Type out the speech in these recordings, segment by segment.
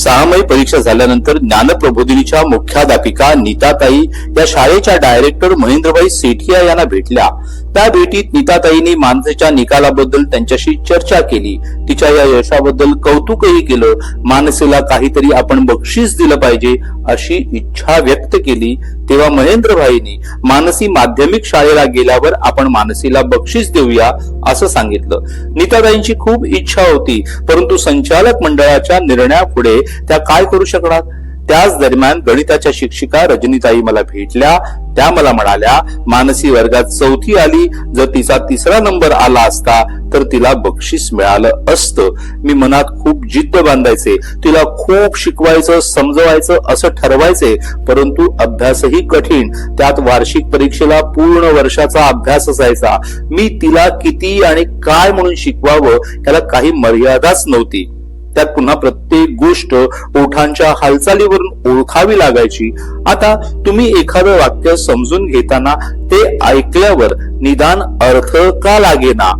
सहामाही परीक्षा झाल्यानंतर ज्ञानप्रबोधिनीच्या मुख्याध्यापिका नीताताई या शाळेच्या डायरेक्टर महेंद्रभाई सेठिया यांना भेटल्या. त्या भेटीत नीताताईंनी मानसेच्या निकालाबद्दल त्यांच्याशी चर्चा केली. तिच्या या यशाबद्दल कौतुकही केलं. मानसीला काहीतरी आपण बक्षीस दिलं पाहिजे अशी इच्छा व्यक्त केली. तेव्हा महेंद्रभाईंनी मानसी माध्यमिक शाळेला गेल्यावर आपण मानसीला बक्षीस देऊया असं सांगितलं. नीताताईंची खूप इच्छा होती परंतु संचालक मंडळाच्या निर्णयापुढे त्या काय करू शकणार? त्याच दरम्यान गणिताच्या शिक्षिका रजनीताई मला भेटल्या. त्या मला म्हणाल्या मानसी वर्गात चौथी आली जर तिचा तिसरा नंबर आला असता तर तिला बक्षीस मिळालं असतं. मी मनात खूप जिद्द बांधायचे. तिला खूप शिकवायचं समजवायचं असं ठरवायचे. परंतु अभ्यासही कठीण. त्यात वार्षिक परीक्षेला पूर्ण वर्षाचा अभ्यास असायचा. मी तिला किती आणि काय म्हणून शिकवावं याला काही मर्यादाच नव्हती. त्यात पुन्हा प्रत्येक गोष्ट ओठांच्या हालचालीवरून ओळखावी लागायची. आता तुम्ही एखादं वाक्य समजून घेताना ते ऐकल्यावर निदान अर्थ का लागेना?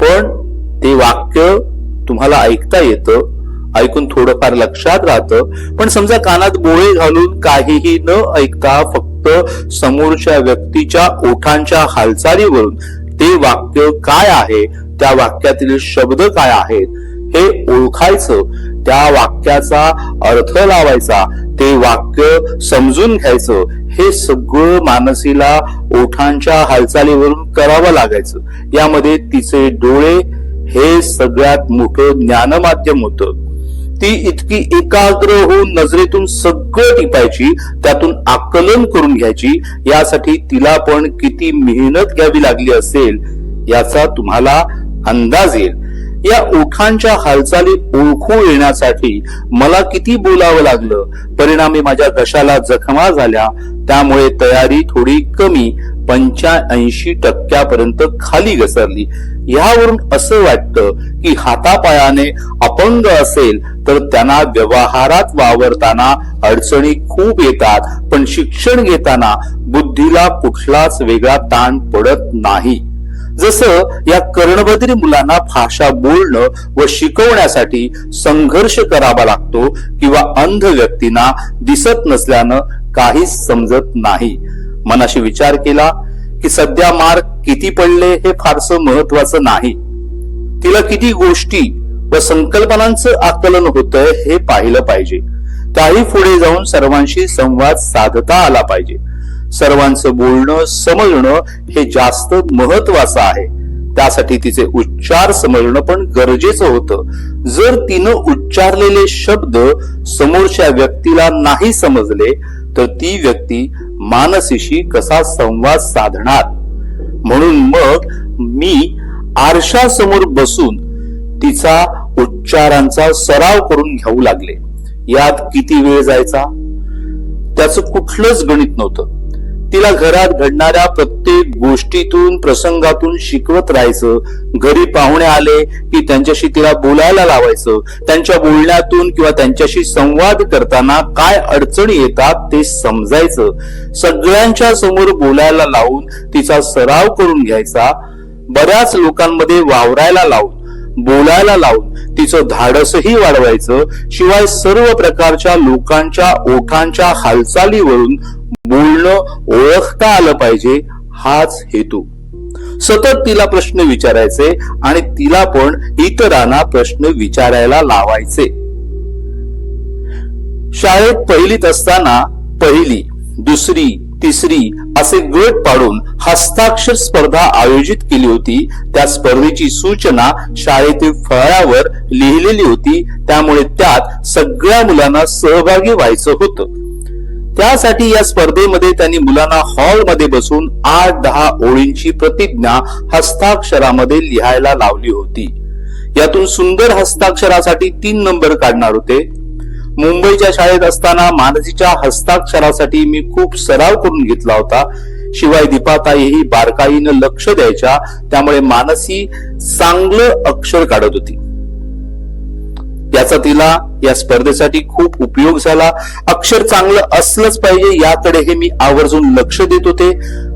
पण ते वाक्य तुम्हाला ऐकता येतं ऐकून थोडंफार लक्षात राहतं. पण समजा कानात बोळे घालून काहीही न ऐकता फक्त समोरच्या व्यक्तीच्या ओठांच्या हालचालीवरून ते वाक्य काय आहे त्या वाक्यातील शब्द काय आहेत हे ओळखायचं त्या वाक्याचा अर्थ लावायचा ते वाक्य समजून घ्यायचं हे सगळं मानसीला ओठांच्या हालचालीवरून करावं लागायचं. यामध्ये तिचे डोळे हे सगळ्यात मोठं ज्ञानमाध्यम होतं. ती इतकी एकाग्र होऊन नजरेतून सगळं टिपायची त्यातून आकलन करून घ्यायची यासाठी तिला पण किती मेहनत घ्यावी लागली असेल याचा तुम्हाला अंदाज येईल. या ओठांच्या हालचाली ओळखू येण्यासाठी मला किती बोलावं लागलं? परिणामी माझ्या घशाला जखमा झाल्या. त्यामुळे तयारी थोडी कमी पंच्याऐंशी टक्क्यापर्यंत खाली घसरली. यावरून असं वाटतं की हातापायाने अपंग असेल तर त्यांना व्यवहारात वावरताना अडचणी खूप येतात. पण शिक्षण घेताना बुद्धीला कुठलाच वेगळा ताण पडत नाही. जसं या कर्णबद्री मुलांना भाषा बोलणं व शिकवण्यासाठी संघर्ष करावा लागतो किंवा अंध व्यक्तींना दिसत नसल्यानं काहीच समजत नाही. मनाशी विचार केला की सध्या मार्क किती पडले हे फारसं महत्वाचं नाही. तिला किती गोष्टी व संकल्पनांचं आकलन होतंय हे पाहिलं पाहिजे. त्याही पुढे जाऊन सर्वांशी संवाद साधता आला पाहिजे. सर्वांचं बोलणं समजणं हे जास्त महत्वाचं आहे. त्यासाठी तिचे उच्चार समजणं पण गरजेचं होतं. जर तिनं उच्चारलेले शब्द समोरच्या व्यक्तीला नाही समजले तर ती व्यक्ती मानसीशी कसा संवाद साधणार? म्हणून मग मी आरशासमोर बसून तिचा उच्चारांचा सराव करून घेऊ लागले. यात किती वेळ जायचा? त्याचं कुठलंच गणित नव्हतं. तिला घरात घडणाऱ्या प्रत्येक गोष्टीतून प्रसंगातून शिकवत राहायचं. घरी पाहुणे आले की त्यांच्याशी तिला बोलायला लावायचं. त्यांच्या बोलण्यातून किंवा त्यांच्याशी संवाद करताना काय अडचणी येतात ते समजायचं. सगळ्यांच्या समोर बोलायला लावून तिचा सराव करून घ्यायचा. बऱ्याच लोकांमध्ये वावरायला लावून बोलायला लावून तिचं धाडसही वाढवायचं शिवाय सर्व प्रकारच्या लोकांच्या ओठांच्या हालचालीवरून बोलणं ओळखता आलं पाहिजे हाच हेतू. सतत तिला प्रश्न विचारायचे आणि तिला पण इतरांना प्रश्न विचारायला लावायचे. शाळेत पहिलीत असताना पहिली दुसरी तिसरी असे गट पाडून हस्ताक्षर स्पर्धा आयोजित केली होती. त्या स्पर्धेची सूचना शाळेतील फळावर लिहिलेली होती. त्यामुळे त्यात सगळ्या मुलांना सहभागी व्हायचं होतं. त्यासाठी या स्पर्धेमध्ये त्यांनी मुलांना हॉलमध्ये बसून आठ दहा ओळींची प्रतिज्ञा हस्ताक्षरामध्ये लिहायला लावली होती. यातून सुंदर हस्ताक्षरासाठी तीन नंबर काढणार होते. मुंबईच्या शाळेत असताना मानसीच्या हस्ताक्षरासाठी मी खूप सराव करून घेतला होता. शिवाय दीपाताईही बारकाईनं लक्ष द्यायच्या त्यामुळे मानसी चांगलं अक्षर काढत होती. याचा तिला या स्पर्धेसाठी खूप उपयोग झाला. अक्षर चांगलं असलंच पाहिजे याकडे हे मी आवर्जून लक्ष देत होते.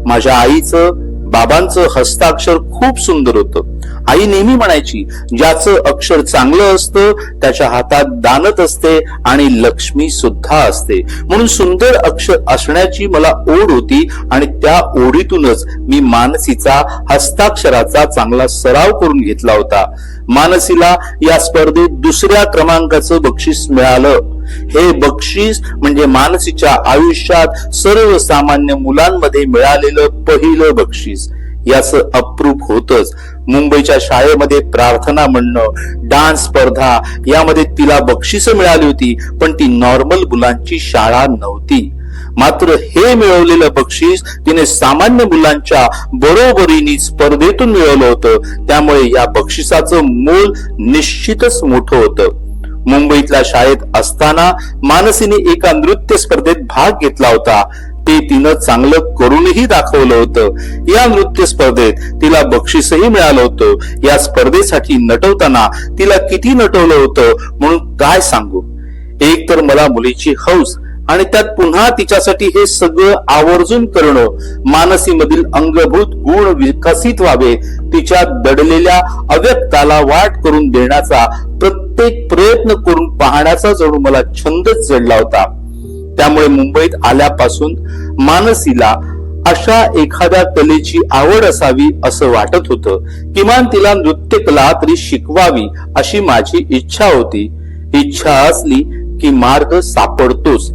माझ्या आईचं बाबांचं हस्ताक्षर खूप सुंदर होतं. आई नेहमी म्हणायची ज्याचं अक्षर चांगलं असतं त्याच्या हातात दानत असते आणि लक्ष्मी सुद्धा असते. म्हणून सुंदर अक्षर असण्याची मला ओढ होती आणि त्या ओढीतूनच मी मानसीचा हस्ताक्षराचा चांगला सराव करून घेतला होता. मानसीला या स्पर्धेत दुसऱ्या क्रमांकाचं बक्षीस मिळालं. हे बक्षीस म्हणजे मानसीच्या आयुष्यात सर्वसामान्य मुलांमध्ये मिळालेलं पहिलं बक्षीस. याच अप्रूप होतच. मुंबईच्या शाळेमध्ये प्रार्थना म्हणणं डान्स स्पर्धा यामध्ये तिला बक्षिस मिळाली होती पण ती नॉर्मल मुलांची शाळा नव्हती. मात्र हे मिळवलेलं बक्षीस तिने सामान्य मुलांच्या बरोबरीने स्पर्धेतून मिळवलं होतं. त्यामुळे या बक्षिसाचं मूल निश्चितच मोठं होतं. मुंबईतल्या शाळेत असताना मानसीने एका नृत्य स्पर्धेत भाग घेतला होता. ते तिनं चांगलं करूनही दाखवलं होतं. या नृत्य स्पर्धेत तिला बक्षीसही मिळालं होतं. या स्पर्धेसाठी नटवताना तिला किती नटवलं होतं म्हणून काय सांगू? एक तर मला मुलीची हौस आणि त्यात पुन्हा तिच्यासाठी हे सगळं आवर्जून करणं मानसीमधील अंगभूत गुण विकसित व्हावे तिच्या दडलेल्या अव्यक्ताला वाट करून देण्याचा प्रत्येक प्रयत्न करून पाहण्याचा जणू मला छंदच जडला होता. त्यामुळे मुंबईत आल्यापासून मानसीला अशा एखाद्या कलेची आवड असावी असं वाटत होतं. किमान तिला नृत्य कला तरी शिकवावी अशी माझी इच्छा होती. इच्छा असली की मार्ग सापडतोच.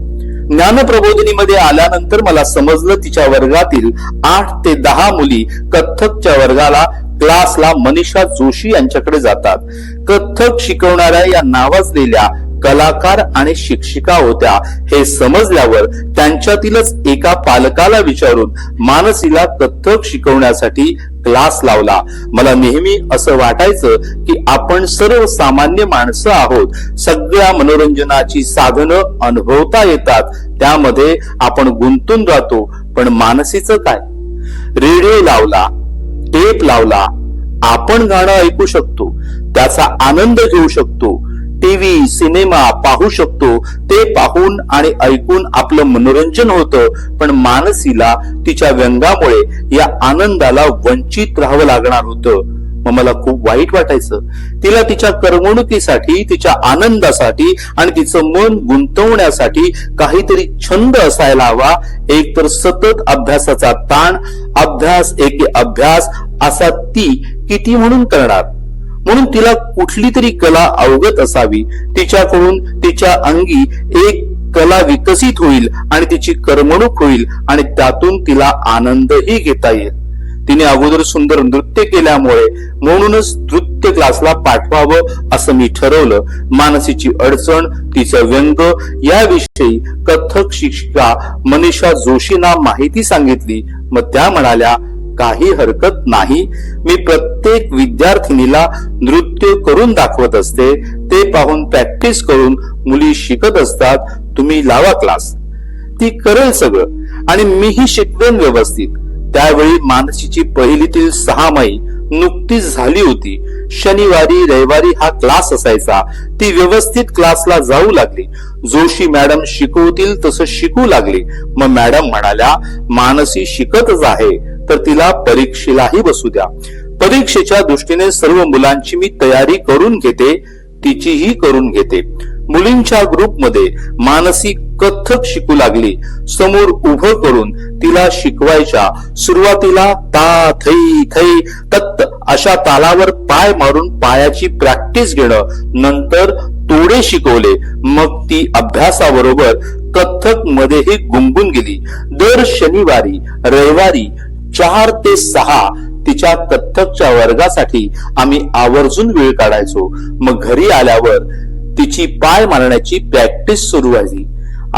ज्ञानप्रबोधिनीमध्ये आल्यानंतर मला समजलं तिच्या वर्गातील आठ ते दहा मुली कथ्थकच्या वर्गाला क्लासला मनीषा जोशी यांच्याकडे जातात. कथ्थक शिकवणाऱ्या या नावाजलेल्या कलाकार आणि शिक्षिका होत्या. हे समजल्यावर त्यांच्यातीलच एका पालकाला विचारून मानसीला कथ्थक शिकवण्यासाठी क्लास लावला. मला नेहमी असं वाटायचं की आपण सर्वसामान्य माणसं आहोत. सगळ्या मनोरंजनाची साधनं अनुभवता येतात. त्यामध्ये आपण गुंतून जातो. पण मानसीचं काय? रेडिओ लावला टेप लावला आपण गाणं ऐकू शकतो. त्याचा आनंद घेऊ शकतो. टीव्ही सिनेमा पाहू शकतो. ते पाहून आणि ऐकून आपलं मनोरंजन होतं. पण मानसीला तिच्या व्यंगामुळे या आनंदाला वंचित राहावं लागणार होतं. मग मला खूप वाईट वाटायचं. तिला तिच्या करमणुकीसाठी तिच्या आनंदासाठी आणि तिचं मन गुंतवण्यासाठी काहीतरी छंद असायला हवा. एक तर सतत अभ्यासाचा ताण अभ्यास एके अभ्यास असा ती किती म्हणून करणार? म्हणून तिला कुठली तरी कला अवगत असावी. तिच्याकडून तिच्या अंगी एक कला विकसित होईल आणि तिची करमणूक होईल आणि त्यातून तिला आनंदही घेता येईल. तिने अगोदर सुंदर नृत्य केल्यामुळे म्हणूनच नृत्य क्लासला पाठवावं असं मी ठरवलं. मानसीची अडचण तिचं व्यंग याविषयी कथक शिक्षिका मनीषा जोशींना माहिती सांगितली. मग त्या म्हणाल्या काही हरकत नाही. मी प्रत्येक विद्यार्थिनीला नृत्य करून दाखवत असते. ते पाहून प्रॅक्टिस करून मुली शिकत असतात. तुम्ही लावा क्लास ती करेल सगळं. आणि मीही शिकवेन व्यवस्थित. त्यावेळी मानसीची पहिलीतील सहा माई नुकतीच झाली होती. शनिवारी रविवारी हा क्लास असायचा. ती व्यवस्थित क्लासला जाऊ लागली. जोशी मॅडम शिकवतील तसं शिकू लागली. मग मॅडम म्हणाल्या मानसी शिकतच आहे. तर तिला परीक्षेलाही बसू द्या. परीक्षेच्या दृष्टीने सर्व मुलांची मी तयारी करून घेते तिचीही करून घेते. मुलींच्या ग्रुपमध्ये मानसी कथ्थक शिकू लागली. समोर उभं करून तिला शिकवायच्या सुरुवातीला ता थै थै तत्त अशा तालावर पाय मारून पायाची प्रॅक्टिस घेणं नंतर तोडे शिकवले. मग ती अभ्यासाबरोबर कथ्थक मध्येही गुंगून गेली. दर शनिवारी रविवारी चार ते सहा तिच्या कथ्थकच्या वर्गासाठी आम्ही आवर्जून वेळ काढायचो. मग घरी आल्यावर तिची पाय मारण्याची प्रॅक्टिस सुरू व्हायची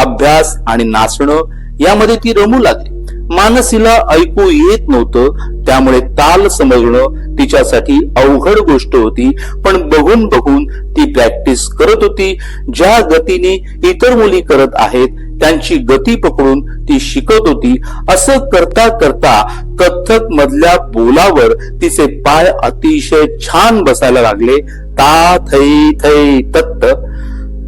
अभ्यास आणि नाचणं यामध्ये ती रमू लागली. मानसीला ऐकू येत नव्हतं त्यामुळे ताल समजणं तिच्यासाठी अवघड गोष्ट होती. पण बघून बघून ती प्रॅक्टिस करत होती. ज्या गतीने इतर मुली करत आहेत त्यांची गती पकडून ती शिकत होती. असं करता करता कथ्थक मधल्या बोलावर तिचे पाय अतिशय छान बसायला लागले. ता थै थै तत्त.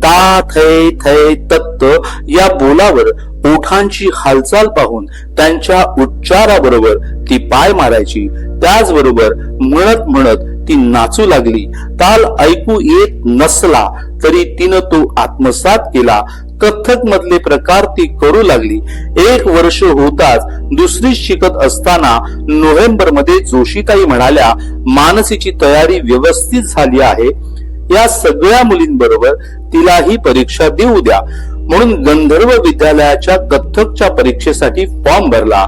ता थै थै तत्त या बोलावर ओठांची हालचाल पाहून त्यांच्या उच्चाराबरोबर ती पाय मारायची. त्याचबरोबर म्हणत म्हणत ती नाचू लागली. ताल ऐकू येत नसला तरी तिनं तो आत्मसात केला. कथ्थक मधले प्रकार ती करू लागली. एक वर्ष होताच दुसरी शिकत असताना नोव्हेंबरमध्ये जोशीताई म्हणाल्या मानसीची तयारी व्यवस्थित झाली आहे. या सगळ्या मुलींबरोबर तिलाही परीक्षा देऊ द्या. म्हणून गंधर्व विद्यालयाच्या कथ्थकच्या परीक्षेसाठी फॉर्म भरला.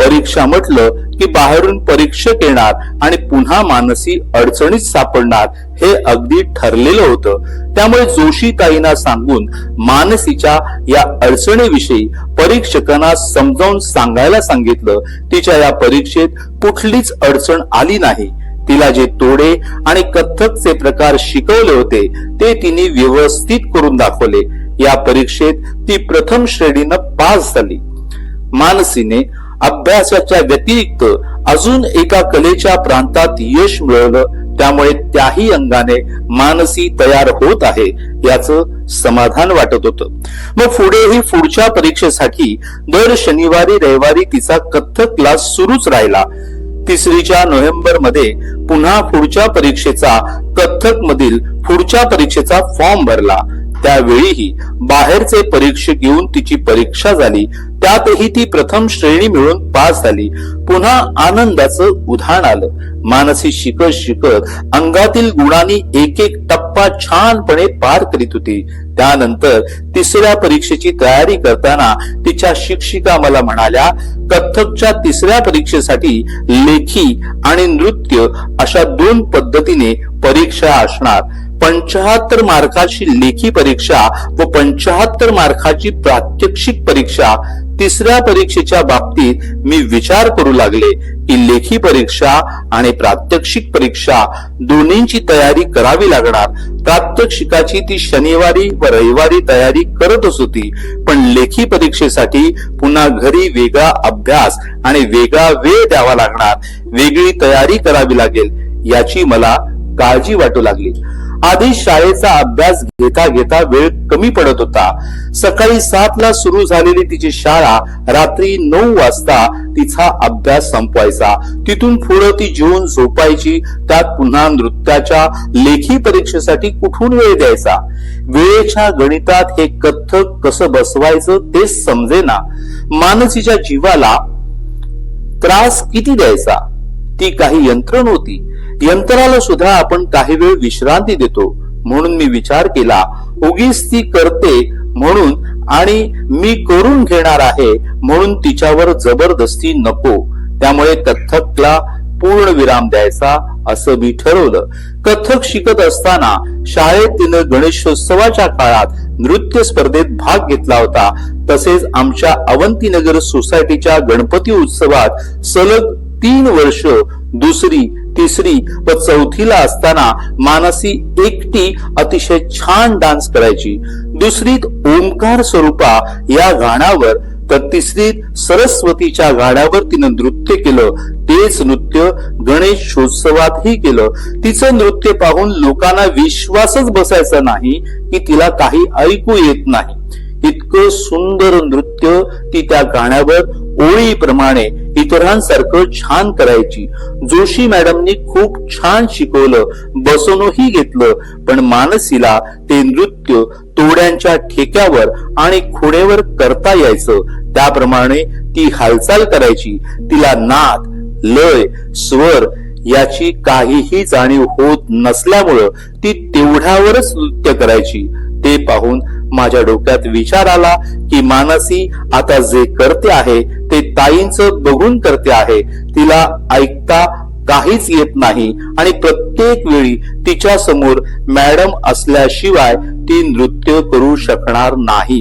परीक्षा म्हटलं की बाहेरून परीक्षक येणार आणि पुन्हा मानसी अडचणीत सापडणार हे अगदी ठरलेलं होतं. त्यामुळे जोशी ताईंना सांगून मानसीच्या या अडचणीविषयी परीक्षकांना समजावून सांगायला सांगितलं तिच्या या परीक्षेत कुठलीच अडचण आली नाही. तिला जे तोडे आणि कथ्थकचे प्रकार शिकवले होते ते तिने व्यवस्थित करून दाखवले. या परीक्षेत ती प्रथम श्रेणीनं पास झाली. मानसीने अभ्यासाच्या व्यतिरिक्त अजून एका कलेच्या प्रांतात यश मिळवलं त्यामुळे त्याही अंगाने मानसी तयार होत आहे याच समाधान वाटत होतं. मग पुढेही पुढच्या परीक्षेसाठी दर शनिवारी रविवारी तिचा कथ्थक क्लास सुरूच राहिला. तिसरीच्या नोव्हेंबरमध्ये पुन्हा पुढच्या परीक्षेचा कथ्थक मधील पुढच्या परीक्षेचा फॉर्म भरला. त्यावेळीही बाहेरचे परीक्षक येऊन तिची परीक्षा झाली. त्यातही ती प्रथम श्रेणी मिळून पास झाली. पुन्हा आनंदाचं उधाण आलं. मानसी शिकत शिकत अंगातील गुणांनी एक एक टप्पा छानपणे पार करीत होती. त्यानंतर तिसऱ्या परीक्षेची तयारी करताना तिच्या शिक्षिका मला म्हणाल्या कथ्थकच्या तिसऱ्या परीक्षेसाठी लेखी आणि नृत्य अशा दोन पद्धतीने परीक्षा असणार. पंचाहत्तर मार्काची लेखी परीक्षा व पंचाहत्तर मार्काची प्रात्यक्षिक परीक्षा तिसऱ्या परीक्षेच्या बाबतीत मी विचार करू लागले की लेखी परीक्षा आणि प्रात्यक्षिक परीक्षा दोन्हींची तयारी करावी लागणार. प्रात्यक्षिकाची ती शनिवारी व रविवारी तयारी करतच होती. पण लेखी परीक्षेसाठी पुन्हा घरी वेगळा अभ्यास आणि वेगळा वेळ द्यावा लागणार. वेगळी तयारी करावी लागेल याची मला काळजी वाटू लागली. आधी शाळेचा अभ्यास घेता घेता वेळ कमी पडत होता. सकाळी सात ला सुरू झालेली तिची शाळा रात्री नऊ वाजता तिचा अभ्यास संपवायचा. तिथून पुढे ती जेवून झोपायची त्यात पुन्हा नृत्याच्या लेखी परीक्षेसाठी कुठून वेळ द्यायचा? वेळेच्या गणितात हे कथ्थक कसं बसवायचं तेच समजेना. मानसीच्या जीवाला त्रास किती द्यायचा? ती काही यंत्र नव्हती. यंत्राला सुद्धा आपण काही वेळ विश्रांती देतो. म्हणून मी विचार केला उगीच ती करते म्हणून आणि मी करून घेणार आहे म्हणून तिच्यावर जबरदस्ती नको. त्यामुळे कथ्थकला पूर्ण विराम द्यायचा असं मी ठरवलं. कथ्थक शिकत असताना शाळेत तिनं गणेशोत्सवाच्या काळात नृत्य स्पर्धेत भाग घेतला होता. तसेच आमच्या अवंतीनगर सोसायटीच्या गणपती उत्सवात सलग तीन वर्ष दुसरी तिसरी व चौथीला असताना मानसी एकटी अतिशय छान डान्स करायची. दुसरीत ओंकार स्वरूपा या गाण्यावर तर तिसरीत सरस्वतीच्या गाण्यावर तिनं नृत्य केलं. तेच नृत्य गणेशोत्सवातही केलं. तिचं नृत्य पाहून लोकांना विश्वासच बसायचा नाही की तिला काही ऐकू येत नाही. इतकं सुंदर नृत्य ती त्या गाण्यावर ओळीप्रमाणे इतरांसारखं छान करायची. जोशी मॅडमनी खूप छान शिकवलं बसवूनही घेतलं पण मानसीला ते नृत्य तोड्यांच्या ठेक्यावर आणि खोड्यावर करता यायचं. त्याप्रमाणे ती हालचाल करायची. तिला नाद लय स्वर याची काहीही जाणीव होत नसल्यामुळं ती तेवढ्यावरच नृत्य करायची. ते पाहून माझ्या डोक्यात विचार आला की मानसी आता जे करते आहे ते ताईंचं बघून करते आहे. तिला ऐकता काहीच येत नाही. आणि प्रत्येक वेळी तिच्या समोर मॅडम असल्याशिवाय ती नृत्य करू शकणार नाही.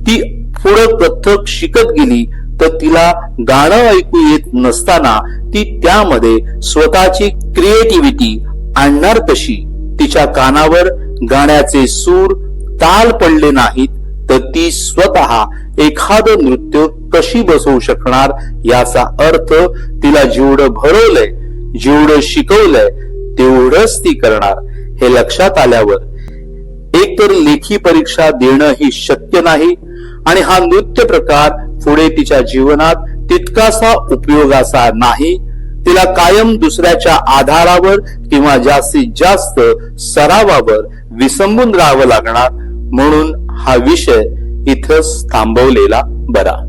ती पुढं कथक शिकत गेली तर तिला गाणं ऐकू येत नसताना ती त्यामध्ये स्वतःची क्रिएटिव्हिटी आणणार कशी? तिच्या कानावर गाण्याचे सूर ताल पडले नाहीत तर ती स्वतः एखादं नृत्य कशी बसवू शकणार याचा अर्थ तिला जेवढं भरवलंय जेवढं शिकवलंय तेवढंच ती करणार. हे लक्षात आल्यावर एकतर लेखी परीक्षा देणं ही शक्य नाही आणि हा नृत्य प्रकार पुढे तिच्या जीवनात तितकासा उपयोगाचा नाही. तिला कायम दुसऱ्याच्या आधारावर किंवा जास्तीत जास्त सरावावर विसंबून राहावं लागणार. म्हणून हा विषय इथंच थांबवलेला बरा.